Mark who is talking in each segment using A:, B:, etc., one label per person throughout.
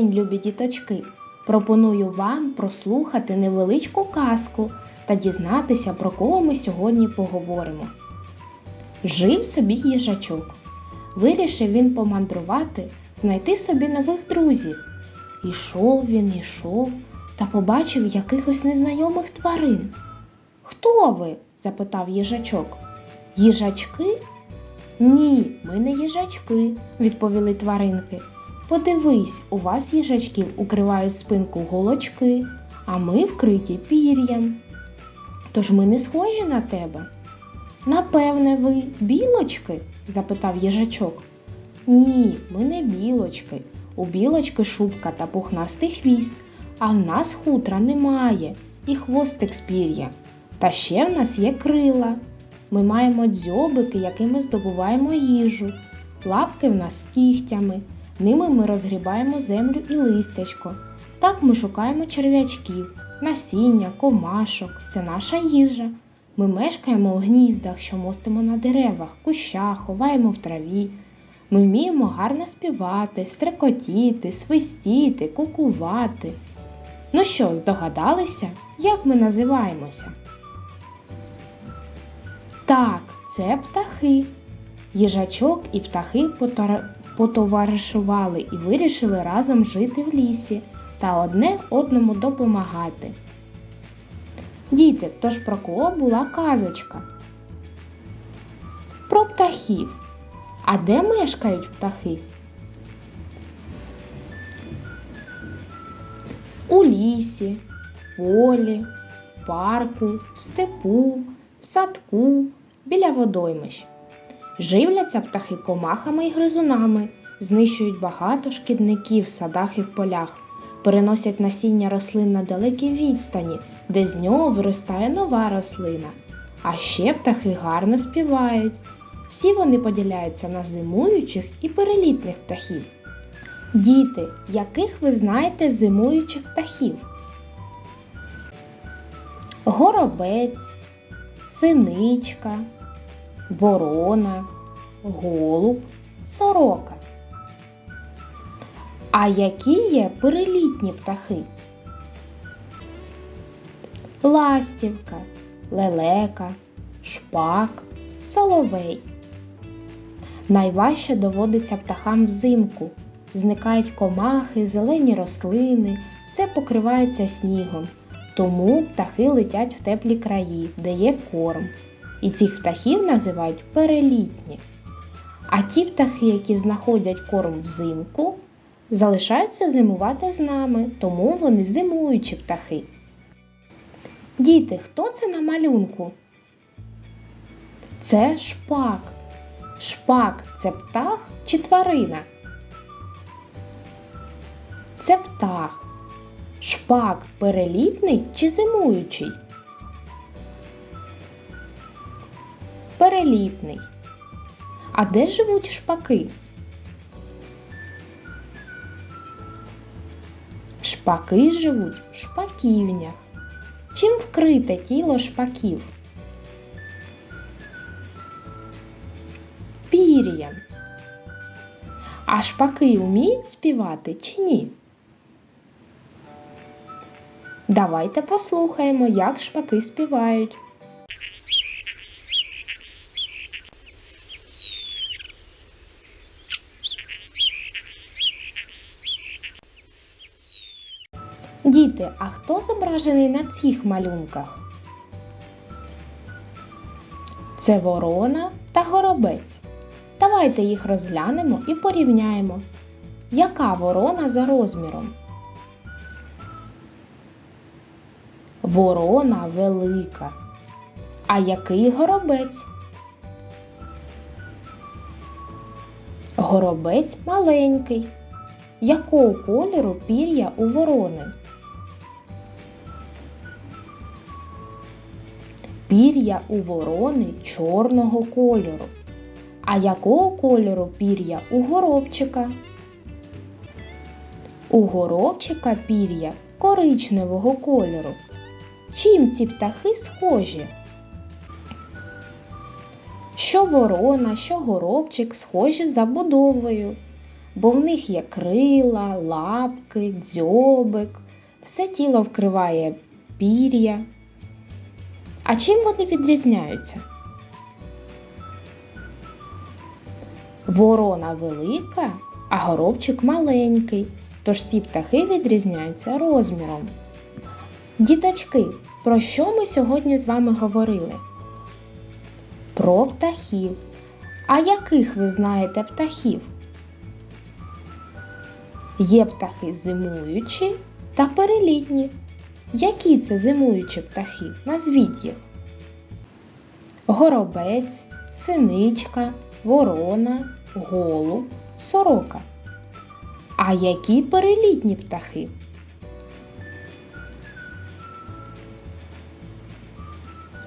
A: день, любі діточки! Пропоную вам прослухати невеличку казку та дізнатися, про кого ми сьогодні поговоримо. Жив собі їжачок. Вирішив він помандрувати, знайти собі нових друзів. Ішов він, ішов та побачив якихось незнайомих тварин. Хто ви? запитав їжачок. Їжачки? Ні, ми не їжачки, відповіли тваринки. Подивись, у вас їжачків укривають спинку голочки, а ми вкриті пір'ям. Тож ми не схожі на тебе. Напевне, ви білочки? запитав їжачок. Ні, ми не білочки. У білочки шубка та пухнастий хвіст, а в нас хутра немає і хвостик з пір'я. Та ще в нас є крила. Ми маємо дзьобики, якими здобуваємо їжу, лапки в нас з кігтями. Ними ми розгрібаємо землю і листячко. Так ми шукаємо черв'ячків, насіння, комашок. Це наша їжа. Ми мешкаємо у гніздах, що мостимо на деревах, кущах, ховаємо в траві. Ми вміємо гарно співати, стрекотіти, свистіти, кукувати. Ну що, здогадалися, як ми називаємося? Так, це птахи. Їжачок і птахи потоваришували і вирішили разом жити в лісі та одне одному допомагати. Діти, тож про кого була казочка? Про птахів. А де мешкають птахи? У лісі, в полі, в парку, в степу, в садку, біля водоймищ. Живляться птахи комахами і гризунами, знищують багато шкідників в садах і в полях, переносять насіння рослин на далекі відстані, де з нього виростає нова рослина. А ще птахи гарно співають. Всі вони поділяються на зимуючих і перелітних птахів. Діти, яких ви знаєте зимуючих птахів? Горобець, синичка, ворона, голуб, сорока. А які є перелітні птахи? Ластівка, лелека, шпак, соловей. Найважче доводиться птахам взимку. Зникають комахи, зелені рослини, все покривається снігом. Тому птахи летять в теплі краї, де є корм. І цих птахів називають перелітні. А ті птахи, які знаходять корм взимку, залишаються зимувати з нами, тому вони зимуючі птахи. Діти, хто це на малюнку? Це шпак. Шпак це птах чи тварина? Це птах. Шпак перелітний чи зимуючий? Перелітний. А де живуть шпаки? Шпаки живуть в шпаківнях. Чим вкрите тіло шпаків? Пір'ям. А шпаки вміють співати чи ні? Давайте послухаємо, як шпаки співають. Діти, а хто зображений на цих малюнках? Це ворона та горобець. Давайте їх розглянемо і порівняємо. Яка ворона за розміром? Ворона велика. А який горобець? Горобець маленький. Якого кольору пір'я у ворони? Пір'я у ворони чорного кольору. А якого кольору пір'я у горобчика? У горобчика пір'я коричневого кольору. Чим ці птахи схожі? Що ворона, що горобчик схожі за будовою. бо в них є крила, лапки, дзьобик, все тіло вкриває пір'я. А чим вони відрізняються? Ворона велика, а горобчик маленький, тож ці птахи відрізняються розміром. Діточки, про що ми сьогодні з вами говорили? Про птахів. А яких ви знаєте птахів? Є птахи зимуючі та перелітні. Які це зимуючі птахи? Назвіть їх. Горобець, синичка, ворона, голуб, сорока. А які перелітні птахи?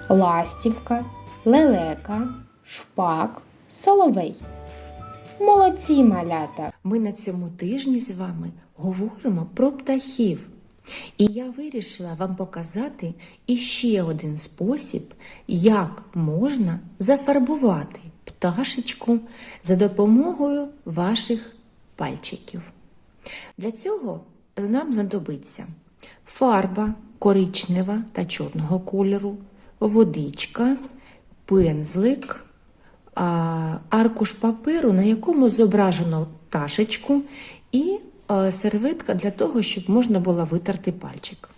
A: Ластівка, лелека, шпак, соловей. Молодці малята!
B: Ми на цьому тижні з вами говоримо про птахів. І я вирішила вам показати іще один спосіб, як можна зафарбувати пташечку за допомогою ваших пальчиків. Для цього нам знадобиться фарба коричнева та чорного кольору, водичка, пензлик, аркуш паперу, на якому зображено пташечку, і серветка для того, щоб можна було витерти пальчик.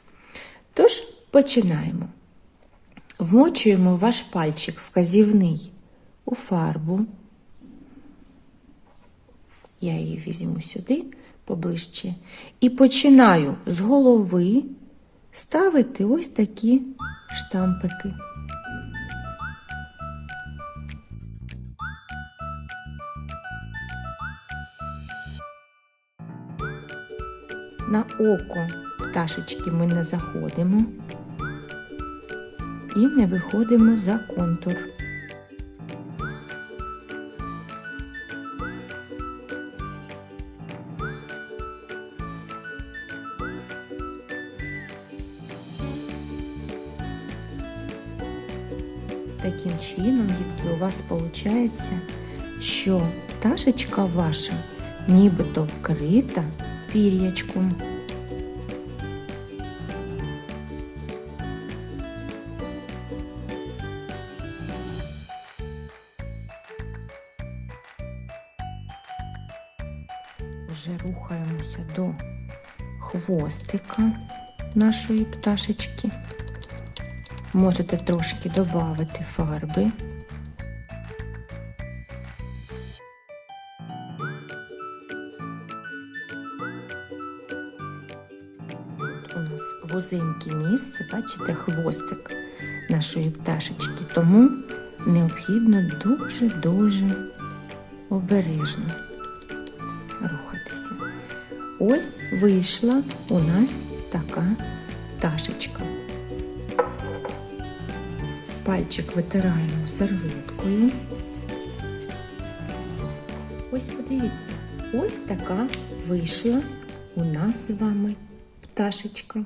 B: Тож починаємо. Вмочуємо ваш пальчик вказівний у фарбу. Я її візьму сюди поближче. І починаю з голови ставити ось такі штампики. На око пташечки ми не заходимо і не виходимо за контур. Таким чином, дітки, у вас виходить, що пташечка ваша нібито вкрита пір'ячком. Вже рухаємося до хвостика нашої пташечки. Можете трошки додати фарби. Вузеньке місце, бачите, хвостик нашої пташечки, тому необхідно дуже-дуже обережно рухатися. Ось вийшла у нас така пташечка. Пальчик витираємо серветкою. Ось подивіться, ось така вийшла у нас з вами пташечка.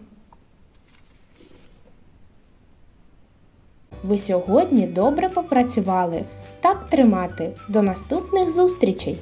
A: Ви сьогодні добре попрацювали. Так тримати. До наступних зустрічей!